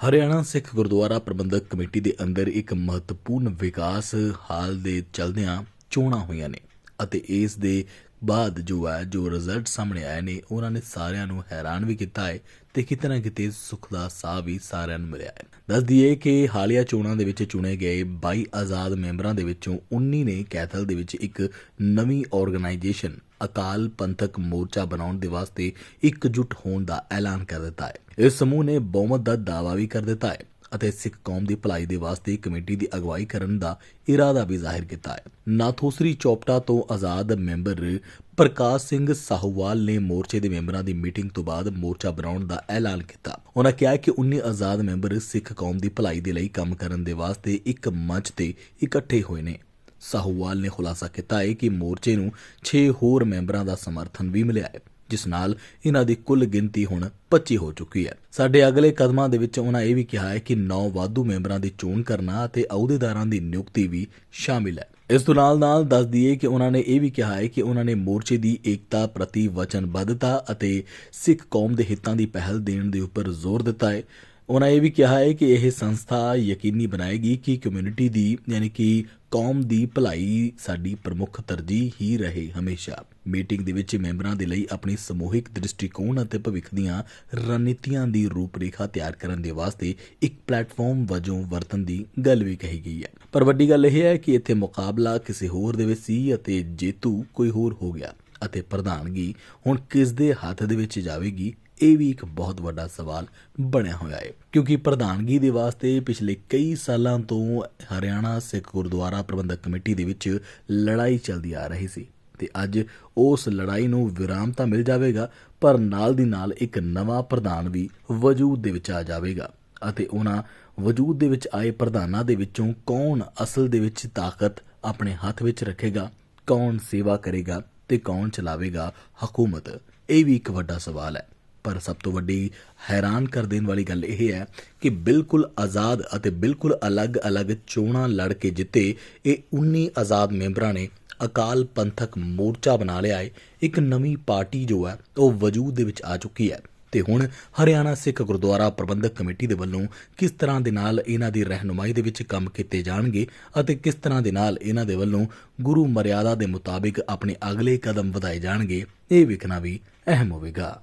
Haryana Sikh Gurdwara Prabandhak committee ਦੇ ਅੰਦਰ ਇੱਕ ਮਹੱਤਵਪੂਰਨ ਵਿਕਾਸ ਹਾਲ ਦੇ ਚਲਦਿਆਂ ਚੋਣਾਂ ਹੋਈਆਂ ਨੇ ਅਤੇ ਇਸ ਦੇ ਬਾਅਦ ਜੋ ਹੈ, ਜੋ ਰਿਜ਼ਲਟ ਸਾਹਮਣੇ ਆਏ ਨੇ, ਉਹਨਾਂ ਨੇ ਸਾਰਿਆਂ ਨੂੰ ਹੈਰਾਨ ਵੀ ਕੀਤਾ ਹੈ ਤੇ ਕਿਤੇ ਨਾ ਕਿਤੇ ਸੁੱਖ ਦਾ ਸਾਹ ਵੀ ਸਾਰਿਆਂ ਨੂੰ ਮਿਲਿਆ ਹੈ। ਦੱਸ ਦਈਏ ਕਿ ਹਾਲੀਆ ਚੋਣਾਂ ਦੇ ਵਿੱਚ ਚੁਣੇ ਗਏ 22 ਆਜ਼ਾਦ ਮੈਂਬਰਾਂ ਦੇ ਵਿੱਚੋਂ 19 ਨੇ ਕੈਥਲ ਦੇ ਵਿੱਚ ਇੱਕ ਨਵੀਂ ਆਰਗੇਨਾਈਜੇਸ਼ਨ ਅਕਾਲ ਪੰਥਕ ਮੋਰਚਾ ਬਣਾਉਣ ਦੇ ਵਾਸਤੇ ਇਕਜੁੱਟ ਹੋਣ ਦਾ ਐਲਾਨ ਕਰ ਦਿੱਤਾ ਹੈ। ਇਸ ਸਮੂਹ ਨੇ ਬਹੁਮਤ ਦਾ ਦਾਅਵਾ ਵੀ ਕਰ ਦਿੱਤਾ ਹੈ। ਅਤੇ ਸਿੱਖ ਕੌਮ ਦੀ ਭਲਾਈ ਦੇ ਵਾਸਤੇ ਕਮੇਟੀ ਦੀ ਅਗਵਾਈ ਕਰਨ ਦਾ ਇਰਾਦਾ ਵੀ ਜ਼ਾਹਿਰ ਕੀਤਾ ਹੈ। ਨਾਥੋਸਰੀ ਚੌਪਟਾ ਤੋਂ ਆਜ਼ਾਦ ਮੈਂਬਰ ਪ੍ਰਕਾਸ਼ ਸਿੰਘ ਸਾਹੂਵਾਲ ਨੇ ਮੋਰਚੇ ਦੇ ਮੈਂਬਰਾਂ ਦੀ ਮੀਟਿੰਗ ਤੋਂ ਬਾਅਦ ਮੋਰਚਾ ਬਣਾਉਣ ਦਾ ਐਲਾਨ ਕੀਤਾ। ਉਹਨਾਂ ਕਿਹਾ ਕਿ 19 ਆਜ਼ਾਦ ਮੈਂਬਰ ਸਿੱਖ ਕੌਮ ਦੀ ਭਲਾਈ ਦੇ ਲਈ ਕੰਮ ਕਰਨ ਦੇ ਵਾਸਤੇ ਇੱਕ ਮੰਚ ਤੇ ਇਕੱਠੇ ਹੋਏ ਨੇ। ਸਾਹੂਵਾਲ ਨੇ ਖੁਲਾਸਾ ਕੀਤਾ ਹੈ ਕਿ ਮੋਰਚੇ ਨੂੰ 6 ਹੋਰ ਮੈਂਬਰਾਂ ਦਾ ਸਮਰਥਨ ਵੀ ਮਿਲਿਆ ਹੈ। ਜਿਸ ਨਾਲ ਇਹਨਾਂ ਦੀ ਕੁੱਲ ਗਿਣਤੀ ਹੁਣ 25 ਹੋ ਚੁੱਕੀ ਹੈ। ਸਾਡੇ ਅਗਲੇ ਕਦਮਾਂ ਦੇ ਵਿੱਚ ਉਹਨਾਂ ਇਹ ਵੀ ਕਿਹਾ ਹੈ ਕਿ 9 ਵਾਧੂ ਮੈਂਬਰਾਂ ਦੀ ਚੋਣ ਕਰਨਾ ਅਤੇ ਅਹੁਦੇਦਾਰਾਂ ਦੀ ਨਿਯੁਕਤੀ ਵੀ ਸ਼ਾਮਿਲ ਹੈ। ਇਸ ਤੋਂ ਨਾਲ ਨਾਲ ਦੱਸ ਦਈਏ ਕਿ ਉਹਨਾਂ ਨੇ ਇਹ ਵੀ ਕਿਹਾ ਹੈ ਕਿ ਉਹਨਾਂ ਨੇ ਮੋਰਚੇ ਦੀ ਏਕਤਾ ਪ੍ਰਤੀ ਵਚਨਬੱਧਤਾ ਅਤੇ ਸਿੱਖ ਕੌਮ ਦੇ ਹਿੱਤਾਂ ਦੀ ਪਹਿਲ ਦੇਣ ਦੇ ਉੱਪਰ ਜ਼ੋਰ ਦਿੱਤਾ ਹੈ। ਉਹਨਾਂ ਇਹ ਵੀ ਕਿਹਾ ਹੈ ਕਿ ਇਹ ਸੰਸਥਾ ਯਕੀਨੀ ਬਣਾਏਗੀ ਕਿ ਕਮਿਊਨਿਟੀ ਦੀ, ਯਾਨੀ ਕਿ ਕੌਮ ਦੀ ਭਲਾਈ ਸਾਡੀ ਪ੍ਰਮੁੱਖ ਤਰਜੀਹ ਹੀ ਰਹੇ ਹਮੇਸ਼ਾ। ਮੀਟਿੰਗ ਦੇ ਵਿੱਚ ਮੈਂਬਰਾਂ ਦੇ ਲਈ ਆਪਣੀ ਸਮੂਹਿਕ ਦ੍ਰਿਸ਼ਟੀਕੋਣ ਅਤੇ ਭਵਿੱਖ ਦੀਆਂ ਰਣਨੀਤੀਆਂ ਦੀ ਰੂਪਰੇਖਾ ਤਿਆਰ ਕਰਨ ਦੇ ਵਾਸਤੇ ਇੱਕ ਪਲੇਟਫਾਰਮ ਵਜੋਂ ਵਰਤਣ ਦੀ ਗੱਲ ਵੀ ਕਹੀ ਗਈ ਹੈ। ਪਰ ਵੱਡੀ ਗੱਲ ਇਹ ਹੈ ਕਿ ਇੱਥੇ ਮੁਕਾਬਲਾ ਕਿਸੇ ਹੋਰ ਦੇ ਵਿੱਚ ਸੀ ਅਤੇ ਜੇਤੂ ਕੋਈ ਹੋਰ ਹੋ ਗਿਆ ਅਤੇ ਪ੍ਰਧਾਨਗੀ ਹੁਣ ਕਿਸ ਦੇ ਹੱਥ ਦੇ ਵਿੱਚ ਜਾਵੇਗੀ ਇਹ ਵੀ ਇੱਕ ਬਹੁਤ ਵੱਡਾ ਸਵਾਲ ਬਣਿਆ ਹੋਇਆ ਹੈ, ਕਿਉਂਕਿ ਪ੍ਰਧਾਨਗੀ ਦੇ ਵਾਸਤੇ ਪਿਛਲੇ ਕਈ ਸਾਲਾਂ ਤੋਂ ਹਰਿਆਣਾ, ਸਿੱਖ ਗੁਰਦੁਆਰਾ ਪ੍ਰਬੰਧਕ ਕਮੇਟੀ ਦੇ ਵਿੱਚ ਲੜਾਈ ਚੱਲਦੀ ਆ ਰਹੀ ਸੀ ਤੇ ਅੱਜ ਉਸ ਲੜਾਈ ਨੂੰ ਵਿਰਾਮ ਤਾਂ ਮਿਲ ਜਾਵੇਗਾ, ਪਰ ਨਾਲ ਦੀ ਨਾਲ ਇੱਕ ਨਵਾਂ ਪ੍ਰਧਾਨ ਵੀ ਵਜੂਦ ਦੇ ਵਿੱਚ ਆ ਜਾਵੇਗਾ ਅਤੇ ਉਹਨਾਂ ਵਜੂਦ ਦੇ ਵਿੱਚ ਆਏ ਪ੍ਰਧਾਨਾਂ ਦੇ ਵਿੱਚੋਂ ਕੌਣ ਅਸਲ ਦੇ ਵਿੱਚ ਤਾਕਤ ਆਪਣੇ ਹੱਥ ਵਿੱਚ ਰੱਖੇਗਾ, ਕੌਣ ਸੇਵਾ ਕਰੇਗਾ ਤੇ ਕੌਣ ਚਲਾਵੇਗਾ ਹਕੂਮਤ? ਇਹ ਵੀ ਇੱਕ ਵੱਡਾ ਸਵਾਲ ਹੈ। ਪਰ ਸਭ ਤੋਂ ਵੱਡੀ ਹੈਰਾਨ ਕਰ ਦੇਣ ਵਾਲੀ ਗੱਲ ਇਹ ਹੈ ਕਿ ਬਿਲਕੁਲ ਆਜ਼ਾਦ ਅਤੇ ਬਿਲਕੁਲ ਅਲੱਗ-ਅਲੱਗ ਚੋਣਾਂ ਲੜ ਕੇ ਜਿੱਤੇ ਇਹ 19 ਆਜ਼ਾਦ ਮੈਂਬਰਾਂ ਨੇ ਅਕਾਲ ਪੰਥਕ ਮੋਰਚਾ ਬਣਾ ਲਿਆ ਹੈ। ਇੱਕ ਨਵੀਂ ਪਾਰਟੀ ਜੋ ਹੈ, ਉਹ ਵਜੂਦ ਦੇ ਵਿੱਚ ਆ ਚੁੱਕੀ ਹੈ। ਤੇ ਹੁਣ ਹਰਿਆਣਾ ਸਿੱਖ ਗੁਰਦੁਆਰਾ ਪ੍ਰਬੰਧਕ ਕਮੇਟੀ ਦੇ ਵੱਲੋਂ ਕਿਸ ਤਰ੍ਹਾਂ ਦੇ ਨਾਲ ਇਹਨਾਂ ਦੀ ਰਹਿਨੁਮਾਈ ਦੇ ਵਿੱਚ ਕੰਮ ਕੀਤੇ ਜਾਣਗੇ ਅਤੇ ਕਿਸ ਤਰ੍ਹਾਂ ਦੇ ਨਾਲ ਇਹਨਾਂ ਦੇ ਵੱਲੋਂ ਗੁਰੂ ਮਰਿਆਦਾ ਦੇ ਮੁਤਾਬਿਕ ਆਪਣੇ ਅਗਲੇ ਕਦਮ ਵਧਾਏ ਜਾਣਗੇ, ਇਹ ਵੇਖਣਾ ਵੀ ਅਹਿਮ ਹੋਵੇਗਾ।